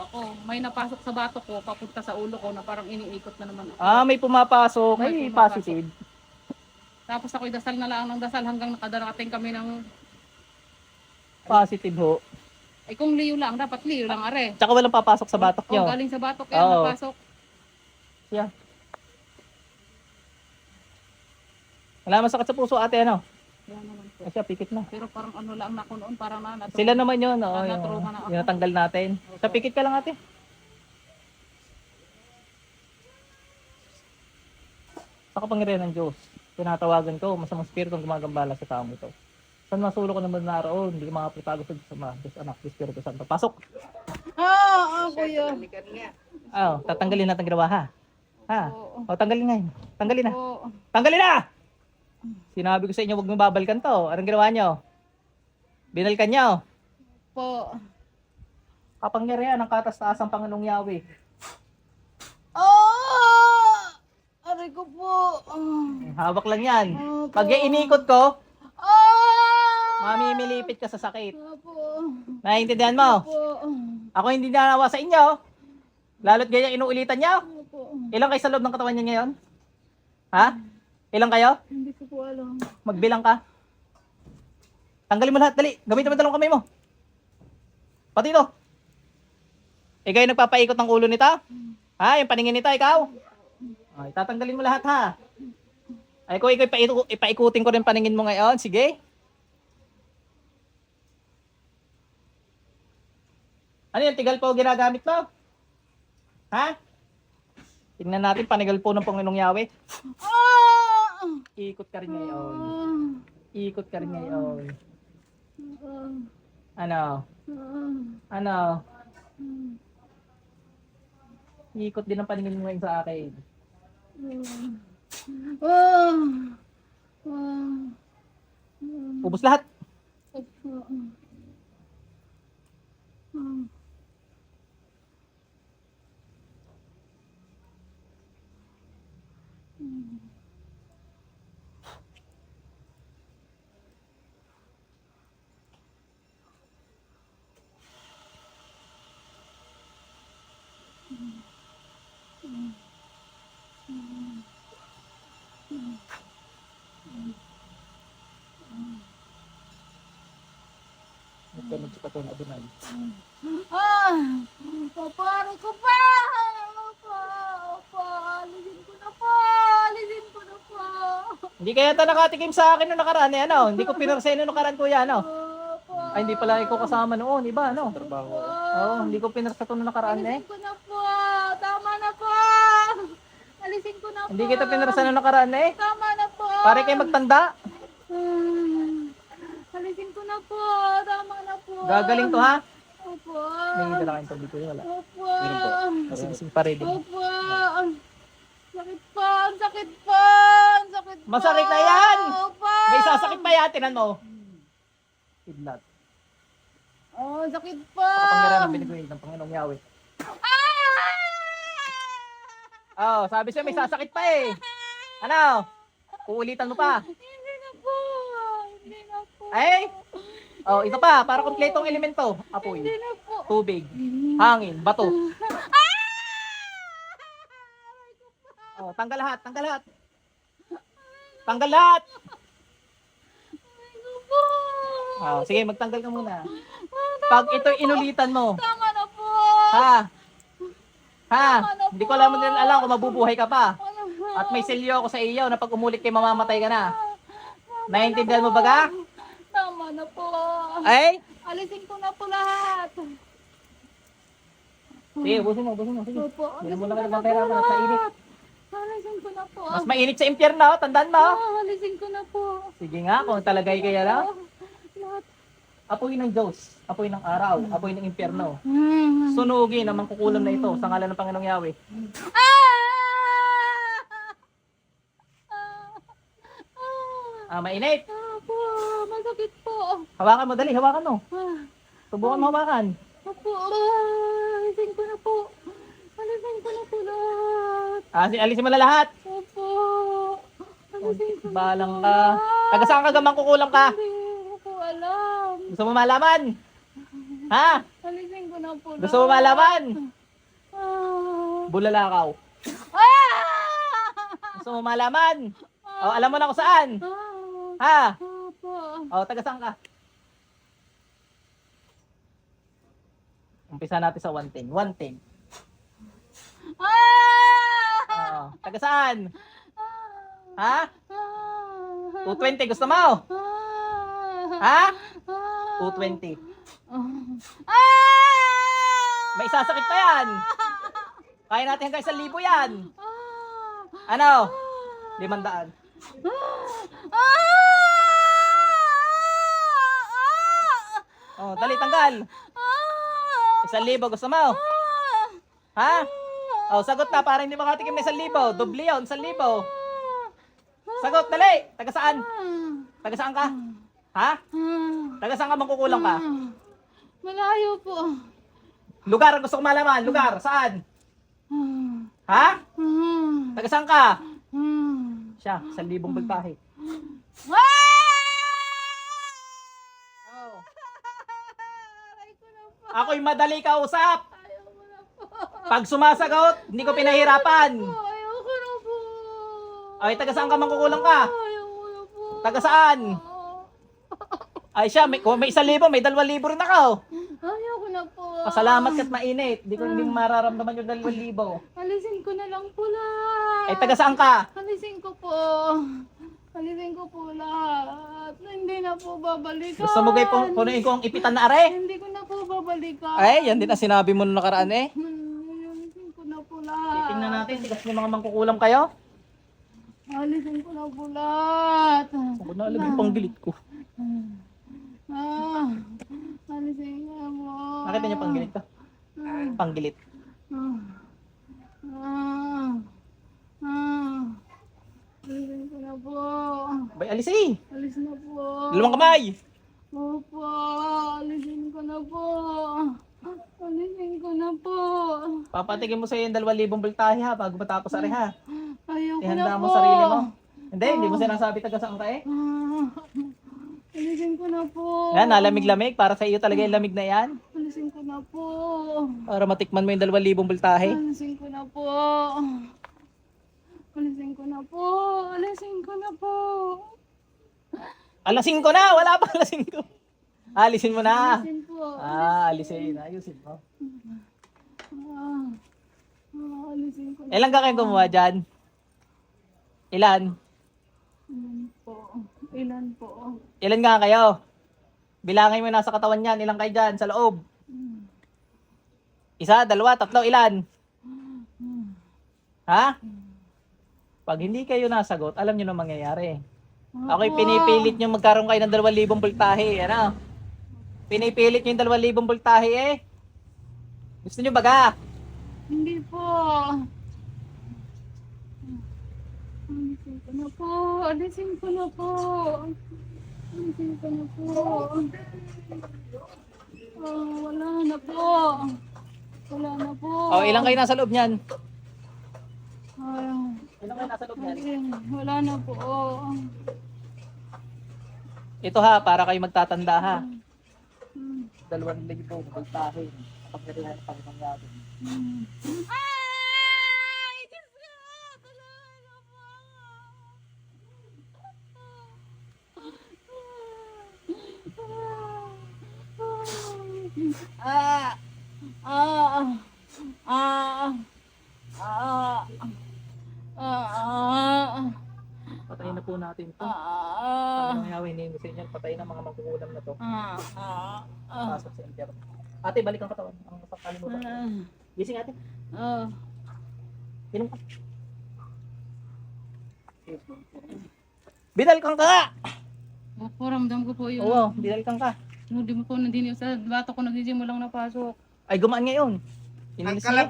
ako. May napasok sa bato ko, papunta sa ulo ko na parang iniikot na naman ako. Ah, may pumapasok. May May pumapasok. positive. Tapos ako'y dasal na lang ng dasal hanggang nakadarating kami ng... Positive ho. Ay kung liyo lang, dapat liyo lang are. Tsaka walang papasok sa batok O, nyo. galing sa batok kaya Oo. napasok. Wala masakit sa puso ate ano. Kaya naman. Kasi pikit na. Pero parang ano lang ako noon, parang na natro- Sila naman yun. Oh, Ah, yung, na ako. yung natanggal natin. Sa pikit ka lang ate. Sa kapangyarihan ng Diyos, tinatawagan ko, masamang spirito ang gumagambala sa taong ito. Saan masulo ko naman naroon, hindi ko makapitago sa Diyos Ama, Diyos Anak, Diyos Espiritu Santo. Pasok! Ah, ah, kuya. Oh, tatanggalin natin ginawa ha. Ha? Oo. O, tanggalin nga yun. Tanggalin na. Oo. Tanggalin na! Sinabi ko sa inyo, huwag nyo babalkan to. Anong ginawa nyo? Binalkan nyo. Po. Kapangyarihan ng katas-taas ang Panginoong Yahweh. Ah! Aray ko po. Ah. Hawak lang yan. Opo. Pag inikot ko, Ah! mamimilipit ka sa sakit. Opo. Naiintindihan mo? Opo. Ako hindi nanawa sa inyo. Lalo't gaya inuulitan. Opo. Ilang kayo sa loob ng katawan niya ngayon? Ha? Ilang kayo? Hindi ko po alam. Magbilang ka. Tanggalin mo lahat, dali. Gamitin mo dalawang kamay mo. Pati ito. Ikaw yung nagpapaikot ng ulo nito? Ha? Yung paningin nito, ikaw? Ay, tatanggalin mo lahat ha. Ay, kung ikaw ipaiku- ipaikutin ko rin paningin mo ngayon, sige. Ano yung tigal po ginagamit mo? Ha? Tingnan natin, panigal po ng Panginoong Yahweh. Ah! Ikot ka rin ngayon. Ikot ka rin ngayon. Ano? Ano? Ikot din ang paningin mo ngayon sa akin. Ah! Ah! Ubus lahat. Opo. Ah. Nagkanog sa patong Adonai. Ah! Papa, aray ko pa! Papa, papa, alisin ko na po! Alisin ko na po! Hindi kaya ta nakatikim sa akin nung nakaraan eh, ano? Hindi ko pinarsa nung nakaraan kuya, ano? Ay, hindi pala ikaw kasama noon, iba, ano? Trabaho. Oo, hindi ko pinarsa to nung nakaraan eh. Alisin ko na po! Tama na po! Alisin ko na po! Hindi kita pinarsa nung nakaraan eh. Tama na po! Pare kayo magtanda. Ah, Alisin ko na po! Tama na! Gagaling to ha. Opo! May dala kayong tubig kuya, wala. Opo! Kasing pa rin. Opo! Sakit pa! Ang sakit pa! Ang sakit pa! Masakit na yan! Opo! May sasakit pa yan, tinan mo. Kidlat. Oh, sakit pa! Sa kapangyarihan ng binigay ng Panginoong Yahweh. Oh, sabi siya may sasakit pa eh. Ano? Uulitan mo pa. Hindi na po! Hindi na po! Ay! Oh, ito pa, para kompletong elemento. Apoy, Hindi na po! tubig, hangin, bato. Oh, tanggal lahat, tanggal lahat. Tanggal lahat. Po! Oh, sige, magtanggal ka muna. Pag ito inulitan mo, Tama na po! ha? Ha? Hindi ko alam din alam kung mabubuhay ka pa. Ano? At may selyo ako sa iyo na pag umulit kay mamamatay ka na. Naiintindihan mo ba ka? Tama na po! Ay? Alisin ko na po lahat! Sige, ubusin mo, ubusin mo. Sige. Opo, Hindi mo alisin lang ko na po pera para sa init. lahat! Alisin ko na po! Mas mainit sa impyerno, tandaan mo. Ah, alisin ko na po! Sige nga, kung talagay kaya lang. Lahat. Apoy ng Diyos, apoy ng araw, apoy ng impyerno. Hmm. Sunugin ang mangkukulam na ito sa ngalan ng Panginoong Yahweh. Ah! Ah, mainit. Apo, masakit po. Hawakan mo, dali, hawakan mo. Ah, Subukan mo hawakan. Apo, ah, alisin ko na po. Alisin ko na po lahat. Ah, si- alisin mo na lahat. Opo. Alisin ko na Balang ka. lahat. Taga saan ka gamang kukulam ka? Hindi ko alam. Gusto mo malaman? Ha? Alisin ko na po Gusto mo malaman? Ah. Bulalakaw. Ah! Gusto mo malaman? O, alam mo na kung saan. Ah. Ha? Opo. O, taga saan ka? Umpisa natin sa 110. 110. Ah! O, taga saan? Ha? Ah! 220 gusto mo? Ah! Ha? Ah! 220. Ah! May sasakit pa yan. Kaya natin hanggang 1,000 yan. Ah! Ano? 500. Dali tanggal. 1,000 gusto mo? Ha? Oh, sagot na para hindi makatikim ng 1,000. Doble yun, 1,000. Sagot, dali. Taga saan? Taga saan ka? Ha? Taga saan ka mangkukulang ka? Malayo po. Lugar gusto ko malaman. Lugar, saan? Ha? Taga saan ka? Siya, 1,000 bagtahe. Oh. Aray ko na po. Ako'y madali kausap. Ayaw ko na po. Pag sumasagot, hindi ko pinahirapan. Ayaw ko na po. Ay, taga saan ka mangkukulang ka? Ayaw ko na po. Taga saan? Ay siya, may, kung may 1,000, may 2,000 rin ako. Ayaw ko na po. Pasalamat ka't mainit. Di ko hindi mararamdaman yung 2,000. Alisin ko na lang po lahat. Ay, taga saan ka? Alisin ko po. Alisin ko po lahat. Hindi na po babalikan. Gusto mo kayo pu- punuin ko ang ipitan na are? Hindi ko na po babalikan. Ay, yan din ang sinabi mo nung nakaraan eh. Alisin ko na po lahat. Tingnan natin, tigas may mga mangkukulam kayo. Alisin ko na po lahat. Ako na alam yung panggilit ko. Ah, alisin ko na po. Nakita niyo panggilit ko? Panggilit. Ah, ah, ah. Alisin ko na po. Bay, alis eh. Alis na po. Dalawang kamay. Opo, alisin ko na po. Alisin ko na po. Papatigin mo sa yung 2,000 voltahe ha, bago matapos are ha. Ayaw ko na Ihanda po. mo sarili mo. Hindi, hindi mo sinasabi taga saan ka eh. Ah, alisin ko na po. Yan, nalamig-lamig. Para sa iyo talaga yung lamig na yan. Alisin ko na po. Para matikman mo yung 2,000 voltahe. Alisin ko na po. Alisin ko na po. Alisin ko na po. Alasin ko na! Wala pa alasin ko. Alisin mo na. Alisin po. Ah, alisin. Ayusin mo. Ah, ah, alisin ko na Ilan ka kayo gumawa dyan? Ilan? Ilan po? Ilan po? Ilan nga kayo? Bilangin mo nasa katawan yan. Ilan kayo dyan sa loob? Isa, dalawa, tatlo, ilan? Ha? Pag hindi kayo nasagot, alam nyo na mangyayari. Ako'y pinipilit nyo magkaroon kayo ng 2,000 voltahe. Ano? Pinipilit nyo yung 2,000 voltahe eh. Gusto nyo baga? Hindi po. Alisin ko na po. Alisin ko na po. Alisin ko na po. Oh, wala na po. Wala na po. O, ilan kayo nasa loob niyan? Ay, Ilan kayo nasa loob niyan? wala na po. Ito ha, para kayo magtatanda ha. Hmm. 2,000 voltahe. Pagkarihan ng Panginoon natin. Hmm. Ay! Diyos ko! Tulungan mo po ako. Ah! Ah! Ah! Ah! Ah! Patayin na po natin to. Ah! Patayin ang mga magkukulam na to. Ah! Ah! Ah! Pasok sa impyerno. Ate, balik ang katawan. Ang kapalimutan. Gising ate. Ah! Inom ka. Bidal kang ka! Opo, ramdam ko po yun. Oo, bidal kang ka. Hindi mo po nandini sa bata ko nagsisimulang napasok. Ay, gumaan ngayon. Inilis niya.